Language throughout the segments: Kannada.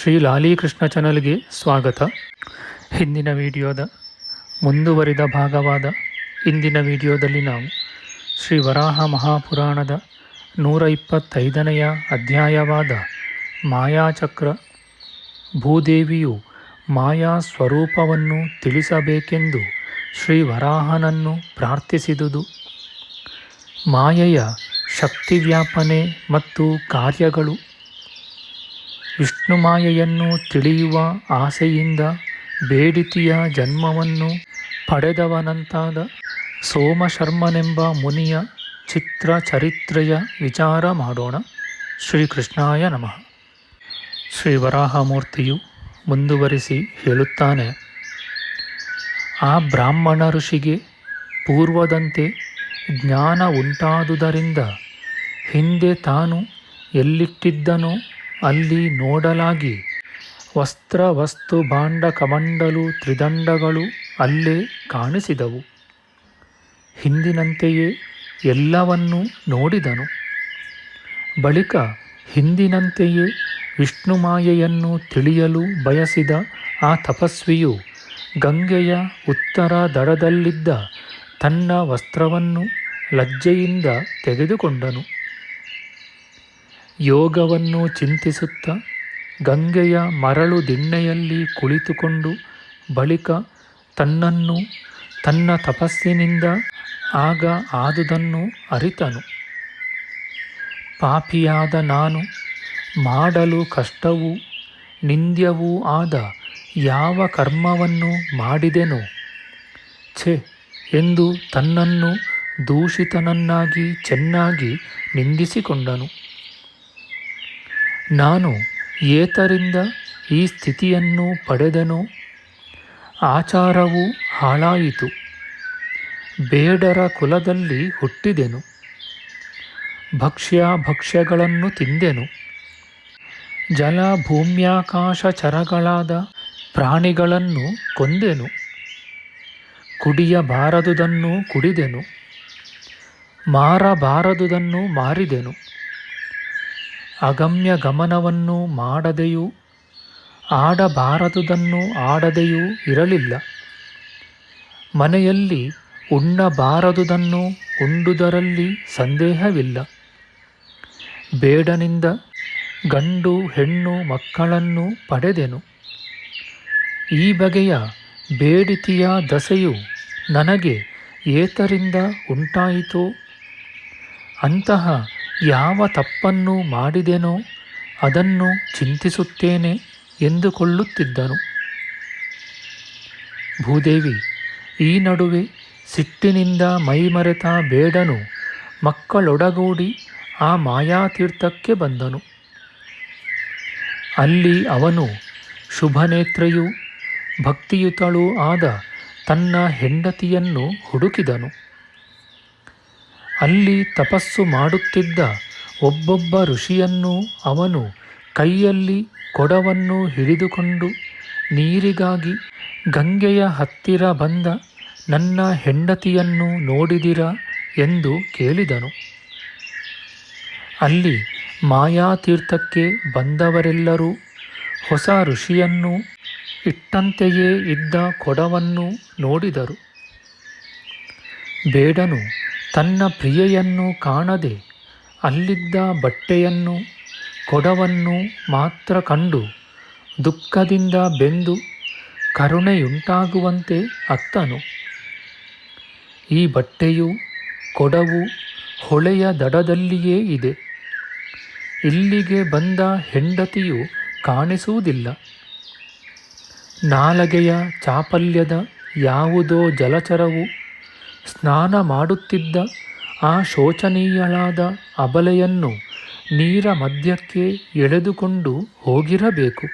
ಶ್ರೀ ಲಾಲೀಕೃಷ್ಣ ಚಾನಲ್ಗೆ ಸ್ವಾಗತ. ಹಿಂದಿನ ವಿಡಿಯೋದ ಮುಂದುವರಿದ ಭಾಗವಾದ ಇಂದಿನ ವಿಡಿಯೋದಲ್ಲಿ ನಾವು ಶ್ರೀ ವರಾಹ ಮಹಾಪುರಾಣದ ನೂರ ಇಪ್ಪತ್ತೈದನೆಯ ಅಧ್ಯಾಯವಾದ ಮಾಯಾಚಕ್ರ ಭೂದೇವಿಯು ಮಾಯಾ ಸ್ವರೂಪವನ್ನು ತಿಳಿಸಬೇಕೆಂದು ಶ್ರೀ ವರಾಹನನ್ನು ಪ್ರಾರ್ಥಿಸಿದುದು. ಮಾಯೆಯ ಶಕ್ತಿವ್ಯಾಪನೆ ಮತ್ತು ಕಾರ್ಯಗಳು ವಿಷ್ಣು ಮಾಯೆಯನ್ನು ತಿಳಿಯುವ ಆಸೆಯಿಂದ ಬೇಡಿತಿಯ ಜನ್ಮವನ್ನು ಪಡೆದವನಂತಾದ ಸೋಮಶರ್ಮನೆಂಬ ಮುನಿಯ ಚಿತ್ರ ಚರಿತ್ರೆಯ ವಿಚಾರ ಮಾಡೋಣ. ಶ್ರೀಕೃಷ್ಣಾಯ ನಮಃ. ಶ್ರೀ ವರಾಹಮೂರ್ತಿಯು ಮುಂದುವರಿಸಿ ಹೇಳುತ್ತಾನೆ. ಆ ಬ್ರಾಹ್ಮಣ ಋಷಿಗೆ ಪೂರ್ವದಂತೆ ಜ್ಞಾನ ಉಂಟಾದುದರಿಂದ ಹಿಂದೆ ತಾನು ಎಲ್ಲಿಟ್ಟಿದ್ದನೋ ಅಲ್ಲಿ ನೋಡಲಾಗಿ ವಸ್ತ್ರ ವಸ್ತು ಭಾಂಡ ಕಮಂಡಲು ತ್ರಿದಂಡಗಳು ಅಲ್ಲೇ ಕಾಣಿಸಿದವು. ಹಿಂದಿನಂತೆಯೇ ಎಲ್ಲವನ್ನೂ ನೋಡಿದನು. ಬಳಿಕ ಹಿಂದಿನಂತೆಯೇ ವಿಷ್ಣು ಮಾಯೆಯನ್ನು ತಿಳಿಯಲು ಬಯಸಿದ ಆ ತಪಸ್ವಿಯು ಗಂಗೆಯ ಉತ್ತರ ದಡದಲ್ಲಿದ್ದ ತನ್ನ ವಸ್ತ್ರವನ್ನು ಲಜ್ಜೆಯಿಂದ ತೆಗೆದುಕೊಂಡನು. ಯೋಗವನ್ನು ಚಿಂತಿಸುತ್ತ ಗಂಗೆಯ ಮರಳು ದಿಣ್ಣೆಯಲ್ಲಿ ಕುಳಿತುಕೊಂಡು ಬಳಿಕ ತನ್ನನ್ನು ತನ್ನ ತಪಸ್ಸಿನಿಂದ ಆಗ ಆದುದನ್ನು ಅರಿತನು. ಪಾಪಿಯಾದ ನಾನು ಮಾಡಲು ಕಷ್ಟವೂ ನಿಂದ್ಯವೂ ಆದ ಯಾವ ಕರ್ಮವನ್ನು ಮಾಡಿದೆನು? ಛೆ, ಎಂದು ತನ್ನನ್ನು ದೂಷಿತನನ್ನಾಗಿ ಚೆನ್ನಾಗಿ ನಿಂದಿಸಿಕೊಂಡನು. ನಾನು ಏತರಿಂದ ಈ ಸ್ಥಿತಿಯನ್ನು ಪಡೆದನೋ? ಆಚಾರವು ಹಾಳಾಯಿತು. ಬೇಡರ ಕುಲದಲ್ಲಿ ಹುಟ್ಟಿದೆನು. ಭಕ್ಷ್ಯ ಭಕ್ಷ್ಯಗಳನ್ನು ತಿಂದೆನು. ಜಲ ಭೂಮ್ಯಾಕಾಶ ಚರಗಳಾದ ಪ್ರಾಣಿಗಳನ್ನು ಕೊಂದೆನು. ಕುಡಿಯಬಾರದುದನ್ನು ಕುಡಿದೆನು. ಮಾರಬಾರದುದನ್ನು ಮಾರಿದೆನು. ಅಗಮ್ಯ ಗಮನವನ್ನು ಮಾಡದೆಯೂ, ಆಡಬಾರದುದನ್ನು ಆಡದೆಯೂ ಇರಲಿಲ್ಲ. ಮನೆಯಲ್ಲಿ ಉಣ್ಣಬಾರದುದನ್ನು ಉಂಡುದರಲ್ಲಿ ಸಂದೇಹವಿಲ್ಲ. ಬೇಡನಿಂದ ಗಂಡು ಹೆಣ್ಣು ಮಕ್ಕಳನ್ನು ಪಡೆದೆನು. ಈ ಬಗೆಯ ಬೇಡಿತಿಯ ದಸೆಯು ನನಗೆ ಏತರಿಂದ ಉಂಟಾಯಿತೋ, ಅಂತಹ ಯಾವ ತಪ್ಪನ್ನು ಮಾಡಿದೆನೋ ಅದನ್ನು ಚಿಂತಿಸುತ್ತೇನೆ ಎಂದುಕೊಳ್ಳುತ್ತಿದ್ದನು. ಭೂದೇವಿ, ಈ ನಡುವೆ ಸಿಟ್ಟಿನಿಂದ ಮೈಮರೆತ ಬೇಡನು, ಮಕ್ಕಳೊಡಗೂಡಿ ಆ ಮಾಯಾತೀರ್ಥಕ್ಕೆ ಬಂದನು. ಅಲ್ಲಿ ಅವನು ಶುಭನೇತ್ರೆಯೂ ಭಕ್ತಿಯುತಳೂ ಆದ ತನ್ನ ಹೆಂಡತಿಯನ್ನು ಹುಡುಕಿದನು. ಅಲ್ಲಿ ತಪಸ್ಸು ಮಾಡುತ್ತಿದ್ದ ಒಬ್ಬೊಬ್ಬ ಋಷಿಯನ್ನು ಅವನು ಕೈಯಲ್ಲಿ ಕೊಡವನ್ನು ಹಿಡಿದುಕೊಂಡು ನೀರಿಗಾಗಿ ಗಂಗೆಯ ಹತ್ತಿರ ಬಂದ ನನ್ನ ಹೆಂಡತಿಯನ್ನು ನೋಡಿದಿರ ಎಂದು ಕೇಳಿದನು. ಅಲ್ಲಿ ಮಾಯಾತೀರ್ಥಕ್ಕೆ ಬಂದವರೆಲ್ಲರೂ ಹೊಸ ಋಷಿಯನ್ನು ಇಟ್ಟಂತೆಯೇ ಇದ್ದ ಕೊಡವನ್ನು ನೋಡಿದರು. ಬೇಡನು ತನ್ನ ಪ್ರಿಯೆಯನ್ನು ಕಾಣದೆ ಅಲ್ಲಿದ್ದ ಬಟ್ಟೆಯನ್ನು, ಕೊಡವನ್ನು ಮಾತ್ರ ಕಂಡು ದುಃಖದಿಂದ ಬೆಂದು ಕರುಣೆಯುಂಟಾಗುವಂತೆ ಅತ್ತನು. ಈ ಬಟ್ಟೆಯು, ಕೊಡವು ಹೊಳೆಯ ದಡದಲ್ಲಿಯೇ ಇದೆ. ಇಲ್ಲಿಗೆ ಬಂದ ಹೆಂಡತಿಯು ಕಾಣಿಸುವುದಿಲ್ಲ. ನಾಲಗೆಯ ಚಾಪಲ್ಯದ ಯಾವುದೋ ಜಲಚರವು ಸ್ನಾನ ಮಾಡುತ್ತಿದ್ದ ಆ ಶೋಚನೀಯಳಾದ ಅಬಲೆಯನ್ನು ನೀರ ಮಧ್ಯಕ್ಕೆ ಎಳೆದುಕೊಂಡು ಹೋಗಿರಬೇಕು.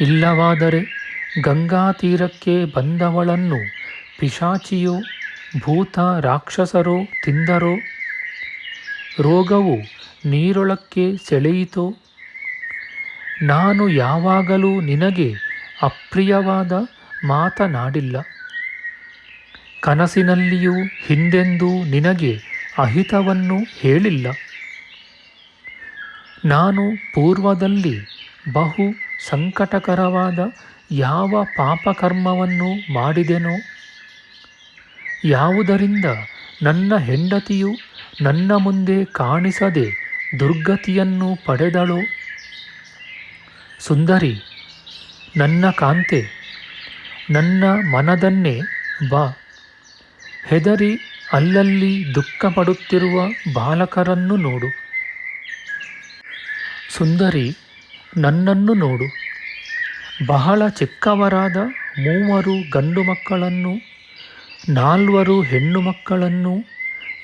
ಇಲ್ಲವಾದರೆ ಗಂಗಾ ತೀರಕ್ಕೆ ಬಂದವಳನ್ನು ಪಿಶಾಚಿಯೋ, ಭೂತ ರಾಕ್ಷಸರೋ ತಿಂದರೋ? ರೋಗವು ನೀರೊಳಕ್ಕೆ ಸೆಳೆಯಿತೋ? ನಾನು ಯಾವಾಗಲೂ ನಿನಗೆ ಅಪ್ರಿಯವಾದ ಮಾತನಾಡಿಲ್ಲ. ಕನಸಿನಲ್ಲಿಯೂ ಹಿಂದೆಂದೂ ನಿನಗೆ ಅಹಿತವನ್ನು ಹೇಳಿಲ್ಲ. ನಾನು ಪೂರ್ವದಲ್ಲಿ ಬಹು ಸಂಕಟಕರವಾದ ಯಾವ ಪಾಪಕರ್ಮವನ್ನು ಮಾಡಿದೆನೋ, ಯಾವುದರಿಂದ ನನ್ನ ಹೆಂಡತಿಯು ನನ್ನ ಮುಂದೆ ಕಾಣಿಸದೆ ದುರ್ಗತಿಯನ್ನು ಪಡೆದಳೋ? ಸುಂದರಿ, ನನ್ನ ಕಾಂತೆ, ನನ್ನ ಮನದನ್ನೇ ಬಾ. ಹೆದರಿ ಅಲ್ಲಲ್ಲಿ ದುಃಖ ಪಡುತ್ತಿರುವ ಬಾಲಕರನ್ನು ನೋಡು. ಸುಂದರಿ, ನನ್ನನ್ನು ನೋಡು. ಬಹಳ ಚಿಕ್ಕವರಾದ ಮೂವರು ಗಂಡು ಮಕ್ಕಳನ್ನು, ನಾಲ್ವರು ಹೆಣ್ಣು ಮಕ್ಕಳನ್ನು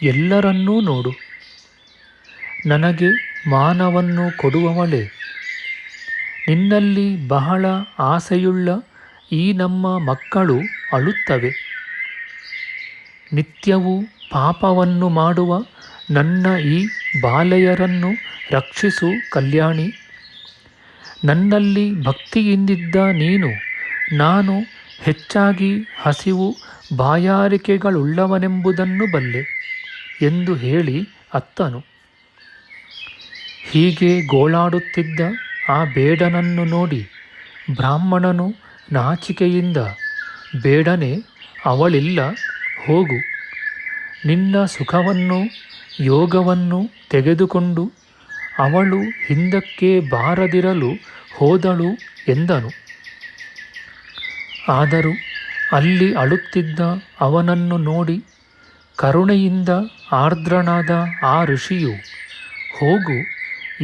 ಎಲ್ಲರನ್ನೂ ನೋಡು. ನನಗೆ ಮಾನವನ್ನು ಕೊಡುವವಳೆ. ನಿನ್ನಲ್ಲಿ ಬಹಳ ಆಸೆಯುಳ್ಳ ಈ ನಮ್ಮ ಮಕ್ಕಳು ಅಳುತ್ತವೆ. ನಿತ್ಯವೂ ಪಾಪವನ್ನು ಮಾಡುವ ನನ್ನ ಈ ಬಾಲೆಯರನ್ನು ರಕ್ಷಿಸು ಕಲ್ಯಾಣಿ. ನನ್ನಲ್ಲಿ ಭಕ್ತಿಯಿಂದಿದ್ದ ನೀನು, ನಾನು ಹೆಚ್ಚಾಗಿ ಹಸಿವು ಬಾಯಾರಿಕೆಗಳುಳ್ಳವನೆಂಬುದನ್ನು ಬಲ್ಲೆ ಎಂದು ಹೇಳಿ ಅತ್ತನು. ಹೀಗೆ ಗೋಳಾಡುತ್ತಿದ್ದ ಆ ಬೇಡನನ್ನು ನೋಡಿ ಬ್ರಾಹ್ಮಣನು ನಾಚಿಕೆಯಿಂದ, ಬೇಡನೆ ಅವಳಿಲ್ಲ. ಹೋಗು. ನಿನ್ನ ಸುಖವನ್ನು ಯೋಗವನ್ನು ತೆಗೆದುಕೊಂಡು ಅವಳು ಹಿಂದಕ್ಕೆ ಬಾರದಿರಲು ಹೋದಳು ಎಂದನು. ಆದರೂ ಅಲ್ಲಿ ಅಳುತ್ತಿದ್ದ ಅವನನ್ನು ನೋಡಿ ಕರುಣೆಯಿಂದ ಆರ್ದ್ರನಾದ ಆ ಋಷಿಯು, ಹೋಗು,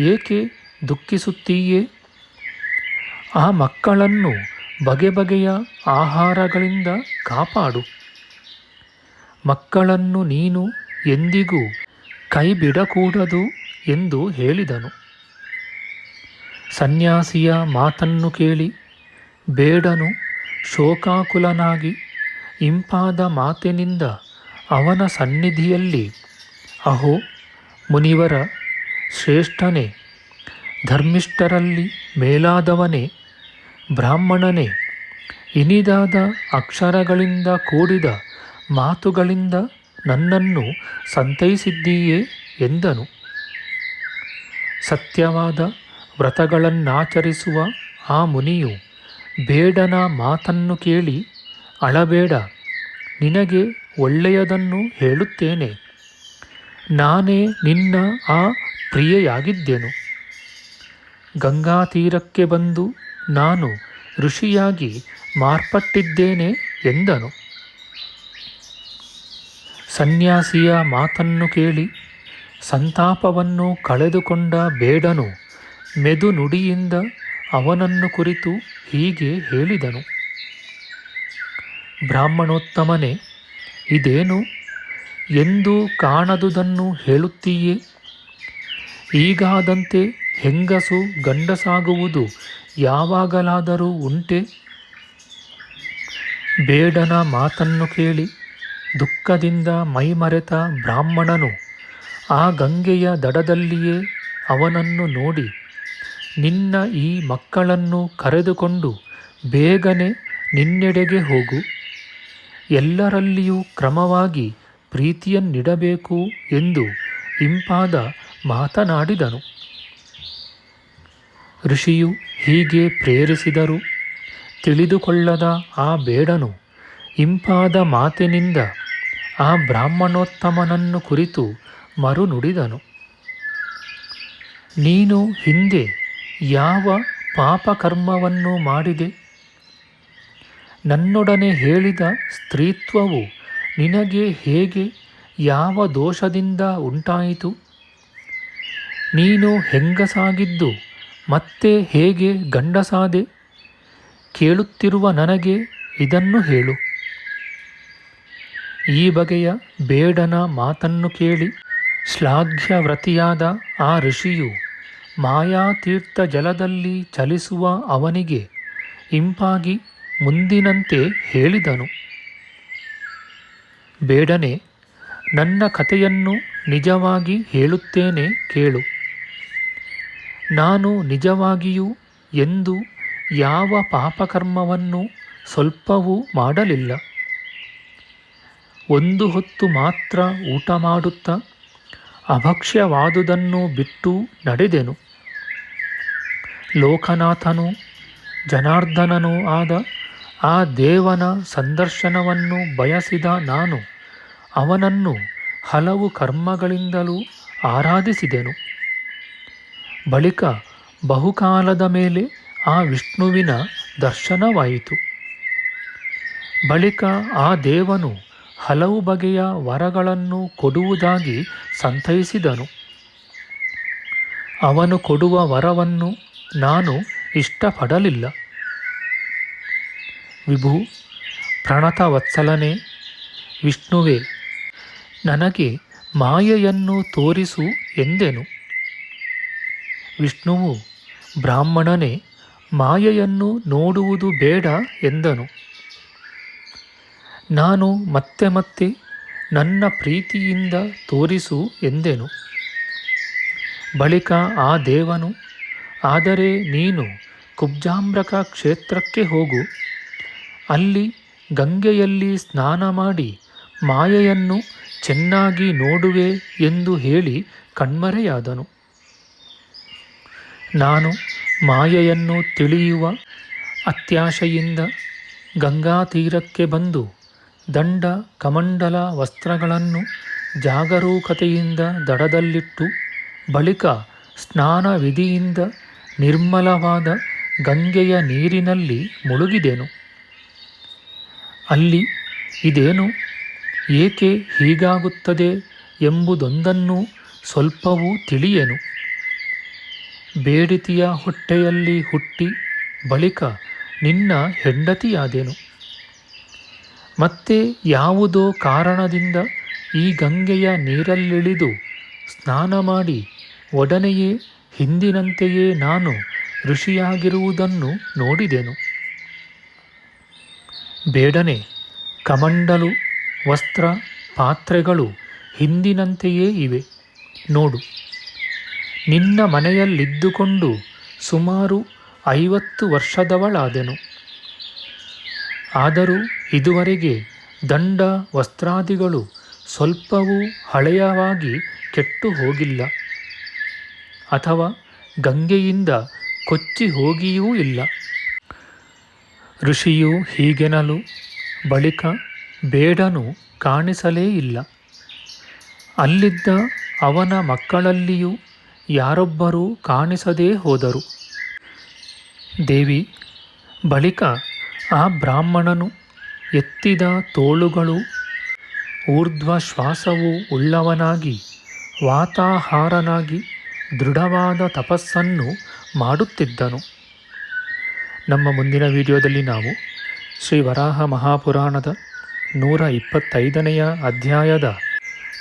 ಏಕೆ ದುಃಖಿಸುತ್ತೀಯೇ? ಆ ಮಕ್ಕಳನ್ನು ಬಗೆ ಬಗೆಯ ಆಹಾರಗಳಿಂದ ಕಾಪಾಡು. ಮಕ್ಕಳನ್ನು ನೀನು ಎಂದಿಗೂ ಕೈಬಿಡಕೂಡದು ಎಂದು ಹೇಳಿದನು. ಸನ್ಯಾಸಿಯ ಮಾತನ್ನು ಕೇಳಿ ಬೇಡನು, ಶೋಕಾಕುಲನಾಗಿ ಇಂಪಾದ ಮಾತಿನಿಂದ ಅವನ ಸನ್ನಿಧಿಯಲ್ಲಿ, ಅಹೋ, ಮುನಿವರ, ಶ್ರೇಷ್ಠನೇ, ಧರ್ಮಿಷ್ಠರಲ್ಲಿ ಮೇಲಾದವನೇ, ಬ್ರಾಹ್ಮಣನೇ, ಇನಿದಾದ ಅಕ್ಷರಗಳಿಂದ ಕೂಡಿದ ಮಾತುಗಳಿಂದ ನನ್ನನ್ನು ಸಂತೈಸಿದ್ದೀಯೇ ಎಂದನು. ಸತ್ಯವಾದ ವ್ರತಗಳನ್ನಾಚರಿಸುವ ಆ ಮುನಿಯು ಬೇಡನ ಮಾತನ್ನು ಕೇಳಿ, ಅಳಬೇಡ, ನಿನಗೆ ಒಳ್ಳೆಯದನ್ನು ಹೇಳುತ್ತೇನೆ. ನಾನೇ ನಿನ್ನ ಆ ಪ್ರಿಯೆಯಾಗಿದ್ದೆನು. ಗಂಗಾ ತೀರಕ್ಕೆ ಬಂದು ನಾನು ಋಷಿಯಾಗಿ ಮಾರ್ಪಟ್ಟಿದ್ದೇನೆ ಎಂದನು. ಸನ್ಯಾಸಿಯ ಮಾತನ್ನು ಕೇಳಿ ಸಂತಾಪವನ್ನು ಕಳೆದುಕೊಂಡ ಬೇಡನು. ಮೆದು ನುಡಿಯಿಂದ ಅವನನ್ನು ಕುರಿತು ಹೀಗೆ ಹೇಳಿದನು. ಬ್ರಾಹ್ಮಣೋತ್ತಮನೇ, ಇದೇನು? ಎಂದು ಕಾಣದುದನ್ನು ಹೇಳುತ್ತೀಯೇ? ಈಗಾದಂತೆ ಹೆಂಗಸು ಗಂಡಸಾಗುವುದು ಯಾವಾಗಲಾದರೂ ಉಂಟೆ? ಬೇಡನ ಮಾತನ್ನು ಕೇಳಿ ದುಃಖದಿಂದ ಮೈಮರೆತ ಬ್ರಾಹ್ಮಣನು ಆ ಗಂಗೆಯ ದಡದಲ್ಲಿಯೇ ಅವನನ್ನು ನೋಡಿ, ನಿನ್ನ ಈ ಮಕ್ಕಳನ್ನು ಕರೆದುಕೊಂಡು ಬೇಗನೆ ನಿನ್ನೆಡೆಗೆ ಹೋಗು. ಎಲ್ಲರಲ್ಲಿಯೂ ಕ್ರಮವಾಗಿ ಪ್ರೀತಿಯನ್ನಿಡಬೇಕು ಎಂದು ಇಂಪಾದ ಮಾತನಾಡಿದನು. ಋಷಿಯು ಹೀಗೆ ಪ್ರೇರಿಸಿದರು. ತಿಳಿದುಕೊಳ್ಳದ ಆ ಬೇಡನು ಇಂಪಾದ ಮಾತಿನಿಂದ ಆ ಬ್ರಾಹ್ಮಣೋತ್ತಮನನ್ನು ಕುರಿತು ಮರು ನುಡಿದನು ನೀನು ಹಿಂದೆ ಯಾವ ಪಾಪಕರ್ಮವನ್ನು ಮಾಡಿದೆ? ನನ್ನೊಡನೆ ಹೇಳಿದ ಸ್ತ್ರೀತ್ವವು ನಿನಗೆ ಹೇಗೆ ಯಾವ ದೋಷದಿಂದ ಉಂಟಾಯಿತು? ನೀನು ಹೆಂಗಸಾಗಿದ್ದು, ಮತ್ತೆ ಹೇಗೆ ಗಂಡಸಾದೆ? ಕೇಳುತ್ತಿರುವ ನನಗೆ ಇದನ್ನು ಹೇಳು. ಈ ಬಗೆಯ ಬೇಡನ ಮಾತನ್ನು ಕೇಳಿ ಶ್ಲಾಘ್ಯವ್ರತಿಯಾದ ಆ ಋಷಿಯು ಮಾಯಾತೀರ್ಥ ಜಲದಲ್ಲಿ ಚಲಿಸುವ ಅವನಿಗೆ ಇಂಪಾಗಿ ಮುಂದಿನಂತೆ ಹೇಳಿದನು. ಬೇಡನೆ, ನನ್ನ ಕಥೆಯನ್ನು ನಿಜವಾಗಿ ಹೇಳುತ್ತೇನೆ ಕೇಳು. ನಾನು ನಿಜವಾಗಿಯೂ ಎಂದು ಯಾವ ಪಾಪಕರ್ಮವನ್ನು ಸ್ವಲ್ಪವೂ ಮಾಡಲಿಲ್ಲ. ಒಂದು ಹೊತ್ತು ಮಾತ್ರ ಊಟ ಮಾಡುತ್ತಾ ಅಭಕ್ಷ್ಯವಾದುದನ್ನು ಬಿಟ್ಟು ನಡೆದೆನು. ಲೋಕನಾಥನು ಜನಾರ್ದನನೂ ಆದ ಆ ದೇವನ ಸಂದರ್ಶನವನ್ನು ಬಯಸಿದ ನಾನು ಅವನನ್ನು ಹಲವು ಕರ್ಮಗಳಿಂದಲೂ ಆರಾಧಿಸಿದೆನು. ಬಳಿಕ ಬಹುಕಾಲದ ಮೇಲೆ ಆ ವಿಷ್ಣುವಿನ ದರ್ಶನವಾಯಿತು. ಬಳಿಕ ಆ ದೇವನು ಹಲವು ಬಗೆಯ ವರಗಳನ್ನು ಕೊಡುವುದಾಗಿ ಸಂತೈಸಿದನು. ಅವನು ಕೊಡುವ ವರವನ್ನು ನಾನು ಇಷ್ಟಪಡಲಿಲ್ಲ. ವಿಭು ಪ್ರಣತವತ್ಸಲನೆ ವಿಷ್ಣುವೇ, ನನಗೆ ಮಾಯೆಯನ್ನು ತೋರಿಸು ಎಂದೆನು. ವಿಷ್ಣುವು ಬ್ರಾಹ್ಮಣನೇ, ಮಾಯೆಯನ್ನು ನೋಡುವುದು ಬೇಡ ಎಂದನು. ನಾನು ಮತ್ತೆ ಮತ್ತೆ ನನ್ನ ಪ್ರೀತಿಯಿಂದ ತೋರಿಸು ಎಂದೆನು. ಬಳಿಕ ಆ ದೇವನು, ಆದರೆ ನೀನು ಕುಬ್ಜಾಂಬ್ರಕ ಕ್ಷೇತ್ರಕ್ಕೆ ಹೋಗು. ಅಲ್ಲಿ ಗಂಗೆಯಲ್ಲಿ ಸ್ನಾನ ಮಾಡಿ ಮಾಯೆಯನ್ನು ಚೆನ್ನಾಗಿ ನೋಡುವೆ ಎಂದು ಹೇಳಿ ಕಣ್ಮರೆಯಾದನು. ನಾನು ಮಾಯೆಯನ್ನು ತಿಳಿಯುವ ಅತ್ಯಾಶೆಯಿಂದ ಗಂಗಾ ತೀರಕ್ಕೆ ಬಂದು ದಂಡ ಕಮಂಡಲ ವಸ್ತ್ರಗಳನ್ನು ಜಾಗರೂಕತೆಯಿಂದ ದಡದಲ್ಲಿಟ್ಟು, ಬಳಿಕ ಸ್ನಾನ ವಿಧಿಯಿಂದ ನಿರ್ಮಲವಾದ ಗಂಗೆಯ ನೀರಿನಲ್ಲಿ ಮುಳುಗಿದೆನು. ಅಲ್ಲಿ ಇದೇನು? ಏಕೆ ಹೀಗಾಗುತ್ತದೆ ಎಂಬುದೊಂದನ್ನು ಸ್ವಲ್ಪವೂ ತಿಳಿಯೆನು. ಬೇಡಿತಿಯ ಹೊಟ್ಟೆಯಲ್ಲಿ ಹುಟ್ಟಿ ಬಳಿಕ ನಿನ್ನ ಹೆಂಡತಿಯಾದೆನು. ಮತ್ತೆ ಯಾವುದೋ ಕಾರಣದಿಂದ ಈ ಗಂಗೆಯ ನೀರಲ್ಲಿಳಿದು ಸ್ನಾನ ಮಾಡಿ ಒಡನೆಯೇ ಹಿಂದಿನಂತೆಯೇ ನಾನು ಋಷಿಯಾಗಿರುವುದನ್ನು ನೋಡಿದೆನು. ಬೇಡನೆ ಕಮಂಡಲು ವಸ್ತ್ರ ಪಾತ್ರೆಗಳು ಹಿಂದಿನಂತೆಯೇ ಇವೆ. ನೋಡು, ನಿನ್ನ ಮನೆಯಲ್ಲಿದ್ದುಕೊಂಡು ಸುಮಾರು ಐವತ್ತು ವರ್ಷದವಳಾದೆನು. ಆದರೂ ಇದುವರೆಗೆ ದಂಡ ವಸ್ತ್ರಾದಿಗಳು ಸ್ವಲ್ಪವೂ ಹಳೆಯವಾಗಿ ಕೆಟ್ಟು ಹೋಗಿಲ್ಲ ಅಥವಾ ಗಂಗೆಯಿಂದ ಕೊಚ್ಚಿ ಹೋಗಿಯೂ ಇಲ್ಲ. ಋಷಿಯು ಹೀಗೆನಲು ಬಳಿಕ ಬೇಡನು ಕಾಣಿಸಲೇ ಇಲ್ಲ. ಅಲ್ಲಿದ್ದ ಅವನ ಮಕ್ಕಳಲ್ಲಿಯೂ ಯಾರೊಬ್ಬರೂ ಕಾಣಿಸದೇ ಹೋದರು. ದೇವಿ ಬಳಿಕ ಆ ಬ್ರಾಹ್ಮಣನು ಎತ್ತಿದ ತೋಳುಗಳು ಊರ್ಧ್ವ ಶ್ವಾಸವು ಉಳ್ಳವನಾಗಿ, ವಾತಾಹಾರನಾಗಿ ದೃಢವಾದ ತಪಸ್ಸನ್ನು ಮಾಡುತ್ತಿದ್ದನು. ನಮ್ಮ ಮುಂದಿನ ವಿಡಿಯೋದಲ್ಲಿ ನಾವು ಶ್ರೀ ವರಾಹ ಮಹಾಪುರಾಣದ ನೂರ ಇಪ್ಪತ್ತೈದನೆಯ ಅಧ್ಯಾಯದ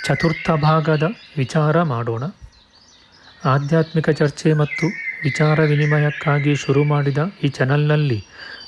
ಚತುರ್ಥ ಭಾಗದ ವಿಚಾರ ಮಾಡೋಣ. ಆಧ್ಯಾತ್ಮಿಕ ಚರ್ಚೆ ಮತ್ತು ವಿಚಾರ ವಿನಿಮಯಕ್ಕಾಗಿ ಶುರು ಮಾಡಿದ ಈ ಚಾನಲ್ನಲ್ಲಿ